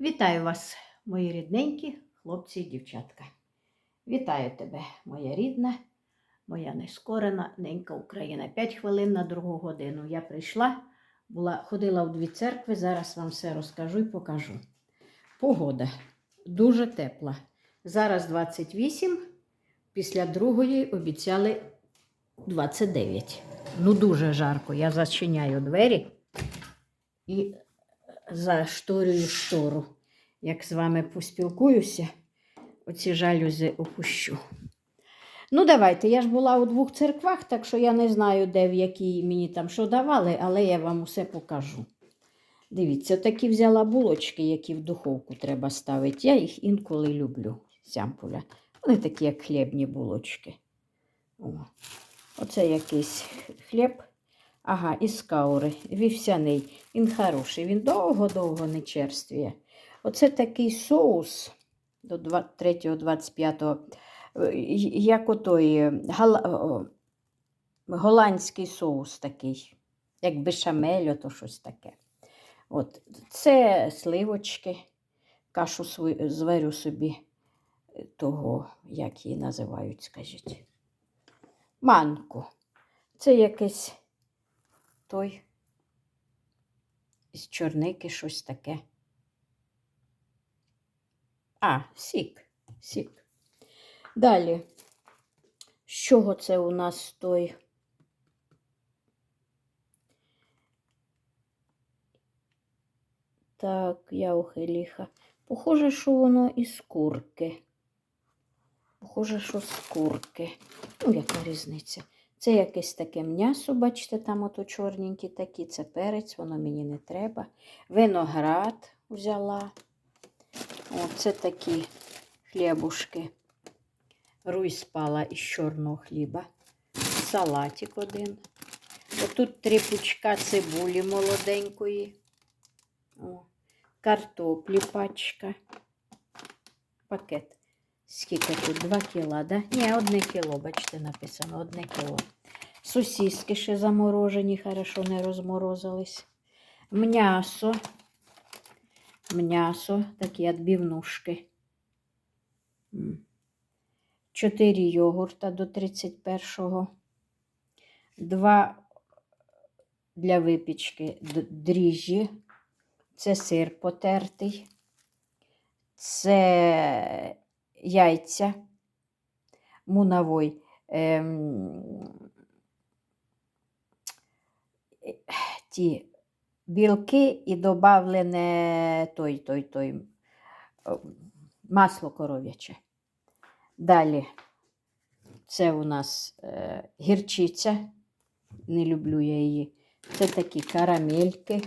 Вітаю вас, мої рідненькі хлопці і дівчатка. Вітаю тебе, моя рідна, моя нескорена ненька Україна. П'ять хвилин на другу годину. Я прийшла, була, ходила в дві церкви, зараз вам все розкажу і покажу. Погода дуже тепла. Зараз 28, після другої обіцяли 29. Ну, дуже жарко. Я зачиняю двері і зашторюю штору. Як з вами поспілкуюся, оці жалюзи опущу. Ну, давайте. Я ж була у двох церквах, так що я не знаю, де в якій мені там що давали, але я вам усе покажу. Дивіться, такі взяла булочки, які в духовку треба ставити. Я їх інколи люблю, сямпуля. Вони такі, як хлібні булочки. О. Оце якийсь хліб. Ага, із каури, вівсяний. Він хороший, він довго-довго не черствіє. Оце такий соус до 3-25, як отой гала- голландський соус такий, як бешамель, ото щось таке. От. Це сливочки, кашу зварю собі е, того, як її називають, скажіть. Манку. Це якесь той із чорники щось таке. А, сік. Сік. Далі. З чого це у нас той? Так, я ухиліха. Похоже, що воно із курки. Похоже, що з курки. Ну, яка різниця? Це якесь таке м'ясо, бачите, там ото чорненькі такі, це перець, воно мені не треба. Виноград взяла. О, це такі хлібушки. Руй спала із чорного хліба. Салатик один. Отут три пучка цибулі молоденької. О, картоплі пачка. Пакет. Скільки тут? Два кіла, да? Ні, одне кіло, бачите, написано, одне кіло. Сосиски ще заморожені, хорошо не розморозились. М'ясо. М'ясо, такі відбивнушки. М. Чотири йогурта до 31-го. Два для випічки дріжджі. Це сир потертий. Це яйця муновой. Ем, е, ті білки і добавлене той, той, той масло коров'яче. Далі це у нас е, гірчиця. Не люблю я її. Це такі карамельки.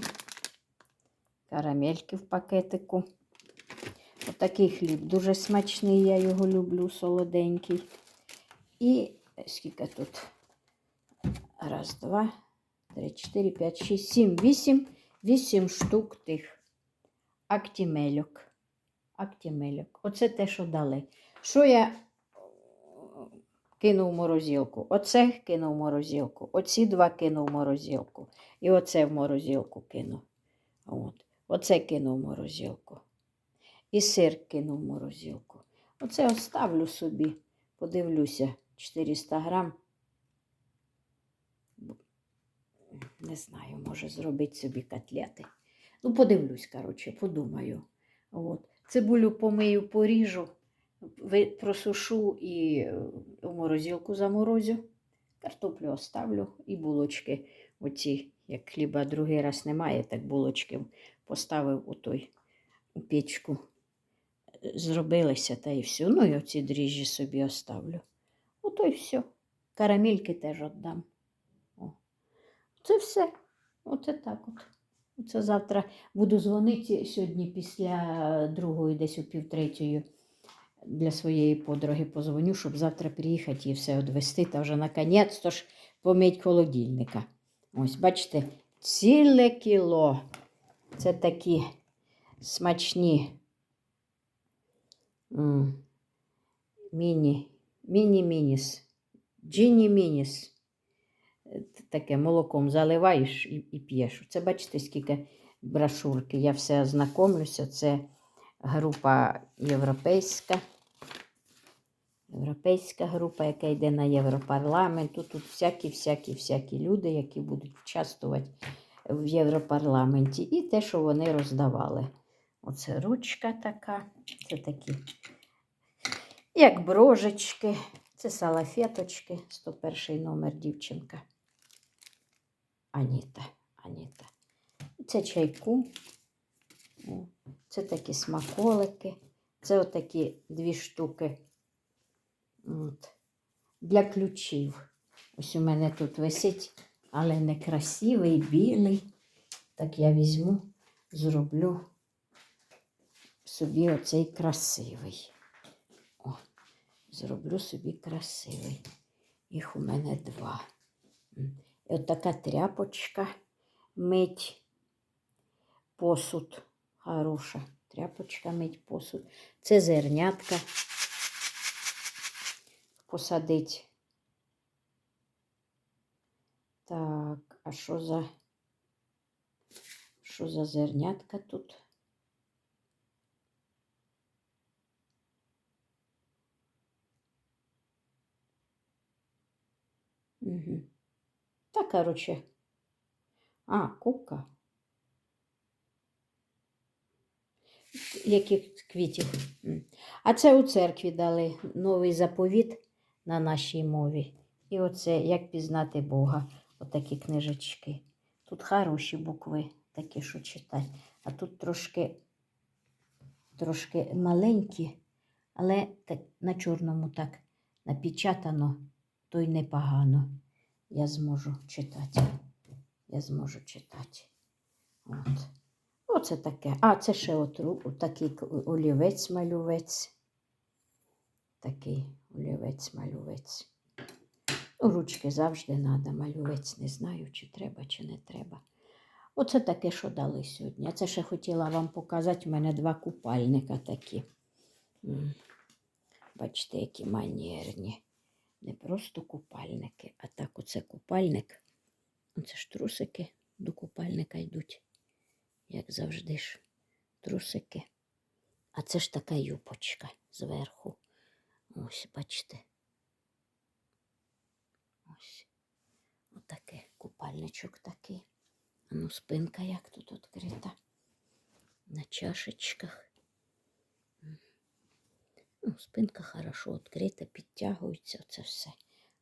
Карамельки в пакетику. Отакий хліб дуже смачний, я його люблю, солоденький. І скільки тут? Раз, два, три, чотири, п'ять, шість, сім, вісім. Вісім штук тих актімельок. Актімельок. Оце те, що дали. Що я кинув в морозилку? Оце кинув в морозилку. Оці два кинув в морозилку. І оце в морозилку кинув. От. Оце кинув в морозилку. І сир кинув в морозилку. Оце оставлю собі, подивлюся, 400 грам. Не знаю, може зробити собі котлети. Ну, подивлюсь, коротше, подумаю. От. Цибулю помию, поріжу, просушу і е, в морозилку заморозю. Картоплю оставлю і булочки. Оці, як хліба другий раз немає, так булочки поставив у той у печку зробилися та і все. Ну і оці дріжджі собі оставлю. Ото й все. Карамельки теж віддам. О. Це все. Оце так от. Оце завтра буду дзвонити сьогодні після другої, десь у півтретьої для своєї подруги позвоню, щоб завтра приїхати і все відвести. Та вже наконець-то ж помить холодильника. Ось, бачите, ціле кіло. Це такі смачні. Міні, міні-мініс, джині-мініс. Е, Таке молоком заливаєш і, і п'єш. Це бачите, скільки брошурки. Я все ознакомлюся. Це група європейська. Європейська група, яка йде на Європарламент. Тут, тут всякі, всякі, всякі люди, які будуть участвувати в Європарламенті. І те, що вони роздавали. Оце ручка така. Це такі, як брожечки. Це салафеточки. 101 номер дівчинка. Аніта. Аніта. Це чайку. Це такі смаколики. Це отакі дві штуки От. для ключів. Ось у мене тут висить, але не красивий, білий. Так я візьму, зроблю собі оцей красивий. О, зроблю собі красивий. Їх у мене два. І от така тряпочка мить посуд. Хороша. Тряпочка мить посуд. Це зернятка посадить. Так, а що за що за зернятка тут? Угу. Та, короче. А, кука. Яких квітів? А це у церкві дали новий заповіт на нашій мові. І оце як пізнати Бога. Отакі книжечки. Тут хороші букви, такі, що читати. А тут трошки, трошки маленькі, але так, на чорному так напечатано, то й непогано. Я зможу читати. Я зможу читати. От. Оце таке. А, це ще от, такий олівець-малювець. Такий олівець-малювець. Ну, Ручки завжди треба. Малювець не знаю, чи треба, чи не треба. Оце таке, що дали сьогодні. А це ще хотіла вам показати. У мене два купальника такі. Бачите, які манірні. Не просто купальники, а так оце купальник. Оце ж трусики до купальника йдуть як завжди ж, трусики. А це ж така юпочка зверху. Ось, бачите. Ось. Отаке купальничок такий. А ну, спинка як тут відкрита. На чашечках. Ну, спинка хорошо відкрита, підтягується це все.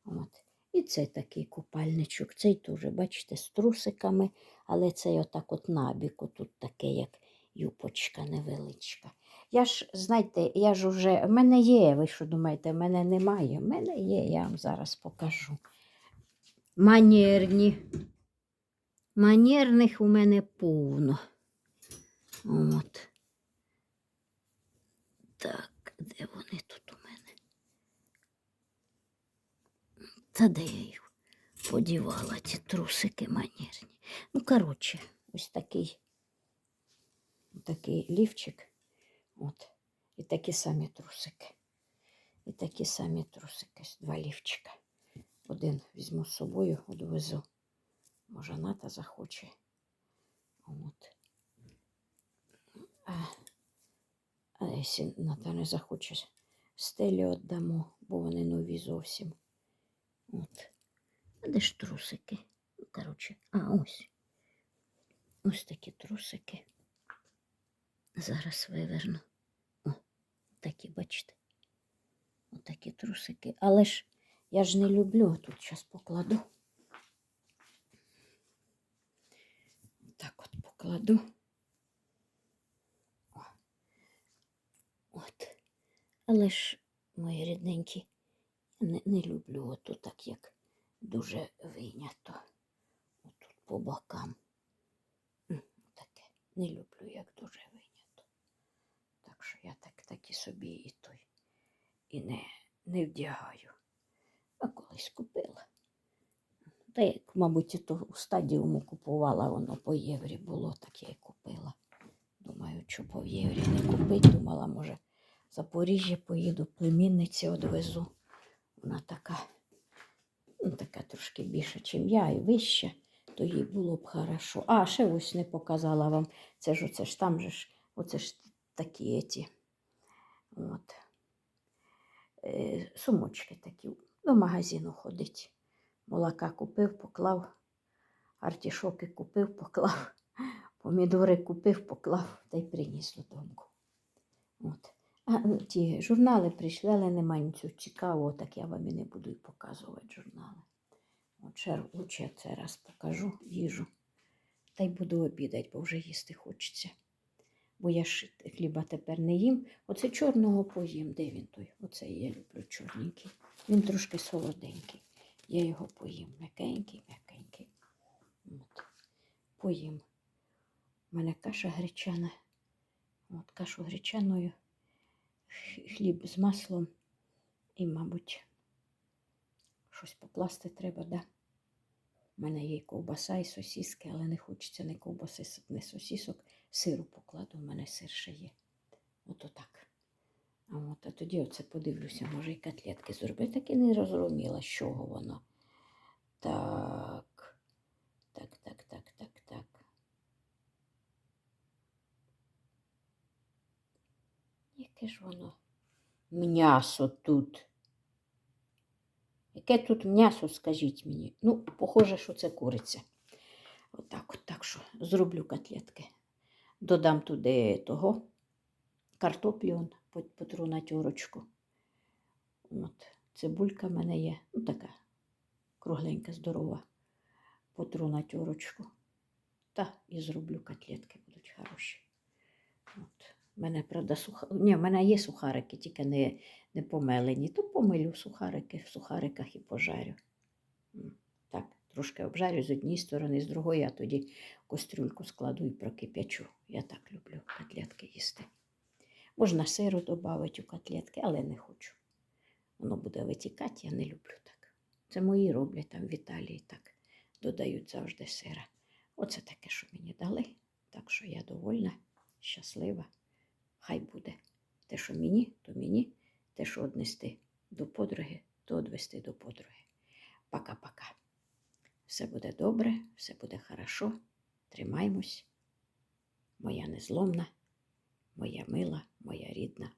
От. І цей такий купальничок. Цей теж, бачите, з трусиками, але цей отак от набіку, тут таке, як юпочка невеличка. Я ж, знаєте, я ж уже, в мене є, ви що думаєте, в мене немає. В мене є, я вам зараз покажу. Манерні. Манерних у мене повно. От. Так, де вони тут у мене? Та де я їх подівала, ці трусики манірні. Ну, коротше, ось такий, такий лівчик. От. І такі самі трусики. І такі самі трусики. Два лівчика. Один візьму з собою, одвезу. Може, Ната захоче. От. А, а якщо Ната не захоче, стелі віддамо, бо вони нові зовсім. От. А де ж трусики? Коротше, а ось. Ось такі трусики. Зараз виверну. О, такі, бачите. Отакі трусики. Але ж я ж не люблю, тут зараз покладу. Так от покладу. О. От. Але ж, мої рідненькі, не, не люблю оту так, як дуже вийнято. Отут по бокам. Таке. Не люблю, як дуже вийнято. Так що я так, так і собі і той і не, не вдягаю. А колись купила. Та як, мабуть, то у стадіуму купувала, воно по єврі було, так я і купила. Думаю, що по єврі не купити. Думала, може, в Запоріжжя поїду, племінниці одвезу. Вона така, ну, така трошки більша, ніж я, і вища, то їй було б хорошо. А, ще ось не показала вам. Це ж оце ж там же ж, оце ж такі еті. От. Е, сумочки такі. До магазину ходить. Молока купив, поклав, артішоки купив, поклав, помідори купив, поклав та й приніс додому. От. А ну, ті журнали прийшли, але нема нічого цікавого, так я вам і не буду показувати журнали. От ще я це раз покажу їжу. Та й буду обідати, бо вже їсти хочеться. Бо я ж хліба тепер не їм. Оце чорного поїм. Де він той? Оце я люблю чорненький. Він трошки солоденький. Я його поїм. М'якенький, м'якенький. От. Поїм. У мене каша гречана. От кашу гречаною, хліб з маслом і, мабуть, щось покласти треба, да? У мене є ковбаса, і сосіски, але не хочеться не ковбаси, не сосісок. Сиру покладу, у мене сир ще є. Ото так. А, от, а тоді оце подивлюся, може і котлетки зробити. Так і не розуміла, з чого воно. Так. Так, так, так, так, так. Яке ж воно? М'ясо тут. Яке тут м'ясо, скажіть мені? Ну, похоже, що це куриця. Отак, от, так що зроблю котлетки. Додам туди того картоплю, по- потру на тюрочку. От, цибулька в мене є, ну така кругленька, здорова. Потру на тюрочку. Та і зроблю котлетки, будуть хороші. От. У мене, правда, суха... Ні, в мене є сухарики, тільки не, не помелені. То помилю сухарики в сухариках і пожарю. Так, трошки обжарю з однієї сторони, з другої, а тоді кастрюльку складу і прокип'ячу. Я так люблю котлетки їсти. Можна сиру додати у котлетки, але не хочу. Воно буде витікати, я не люблю так. Це мої роблять там в Італії так. Додають завжди сира. Оце таке, що мені дали. Так що я довольна, щаслива. Хай буде. Те, що мені, то мені. Те, що однести до подруги, то одвести до подруги. Пока-пока. Все буде добре, все буде хорошо. Тримаймось. Моя незломна, моя мила, моя рідна